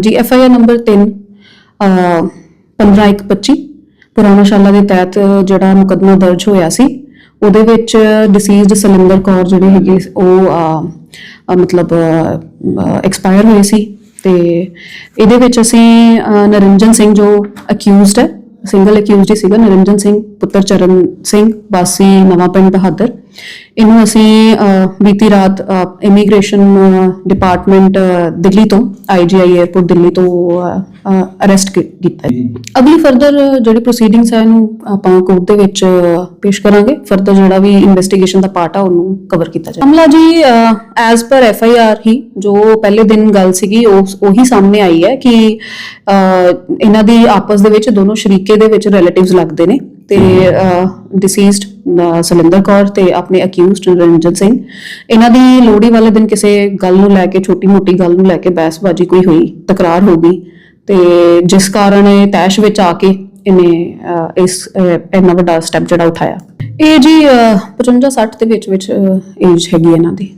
Ji F I R number 3 uh 15125 ਪੁਰਾਣਾ ਸ਼ਾਲਾ ਦੇ ਤਹਿਤ ਜਿਹੜਾ ਮੁਕੱਦਮਾ ਦਰਜ ਹੋਇਆ ਸੀ ਉਹਦੇ ਵਿੱਚ ਡਿਸੀਜ਼ਡ ਸਲਿੰਦਰ ਕੌਰ ਜਿਹੜੀ ਹੈਗੀ ਉਹ ਮਤਲਬ ਐਕਸਪਾਇਰ ਹੋਏ ਸੀ ਤੇ ਇਹਦੇ ਵਿੱਚ ਅਸੀਂ ਅਹ, ਨਰਿੰਜਨ ਸਿੰਘ ਜੋ ਅਕਿਊਜ਼ਡ ਹੈ ਸਿੰਗਲ ਅਕਿਊਜ਼ਡ ਹੀ ਸੀਗਾ ਨਰਿੰਜਨ ਸਿੰਘ ਪੁੱਤਰ ਚਰਨ ਸਿੰਘ ਵਾਸੀ ਨਵਾਂ ਪਿੰਡ ਬਹਾਦਰ ਇਹਨੂੰ ਅਸੀਂ ਬੀਤੀ ਰਾਤ ਇਮੀਗ੍ਰੇਸ਼ਨ ਡਿਪਾਰਟਮੈਂਟ ਦਿੱਲੀ ਤੋਂ ਆਈਜੀਆਈ 에ਅਰਪੋਰਟ ਦਿੱਲੀ ਤੋਂ ਅਰੈਸਟ ਕੀਤਾ ਹੈ। ਅਗਲੀ ਫਰਦਰ ਜਿਹੜੀ ਪ੍ਰੋਸੀਡਿੰਗਸ ਹੈ ਇਹਨੂੰ ਆਪਾਂ ਕੋਰਟ ਦੇ ਵਿੱਚ ਪੇਸ਼ ਕਰਾਂਗੇ। ਫਰਦਰ ਜਿਹੜਾ ਵੀ ਇਨਵੈਸਟੀਗੇਸ਼ਨ ਦਾ ਪਾਰਟ ਆ ਉਹਨੂੰ ਕਵਰ ਕੀਤਾ ਜਾਏ ਮਾਮਲਾ ਜੀ as per F I R ਹੀ ਜੋ ਪਹਿਲੇ ਦਿਨ ਗੱਲ ਸੀਗੀ ਉਹੀ ਸਾਹਮਣੇ ਆਈ ਹੈ ਕਿ ਇਹਨਾਂ ਦੀ ਆਪਸ ਦੇ ਵਿੱਚ ਦੋਨੋਂ ਸ਼ਰੀਕੇ ਦੇ ਵਿੱਚ ਰਿਲੇਟਿਵਸ ਲੱਗਦੇ ਨੇ। ਤੇ ਡਿਸੀਜ਼ਡ ਸਲਿੰਦਰ ਕੌਰ ਤੇ ਆਪਣੇ ਅਕਿਊਜ਼ਡ ਰੰਜਨ ਸਿੰਘ। ਇਹਨਾਂ ਦੀ ਲੋਹੜੀ ਵਾਲੇ ਦਿਨ ਕਿਸੇ ਗੱਲ ਨੂੰ ਲੈ ਕੇ, ਛੋਟੀ-ਮੋਟੀ ਗੱਲ ਨੂੰ ਲੈ ਕੇ ਬਹਿਸਬਾਜ਼ੀ ਕੋਈ ਹੋਈ, ਤਕਰਾਰ ਹੋ ਗਈ। ਤੇ ਜਿਸ ਕਾਰਨ ਇਹ ਤੈਸ਼ ਵਿੱਚ ਆ ਕੇ ਇਹਨੇ ਇਸ ਇੰਨਾ ਵੱਡਾ ਸਟੈਪ ਜਿਹੜਾ ਉਠਾਇਆ। ਇਹ ਜੀ 55 60 ਦੇ ਵਿੱਚ ਵਿੱਚ ਏਜ ਹੈਗੀ ਇਹਨਾਂ ਦੀ।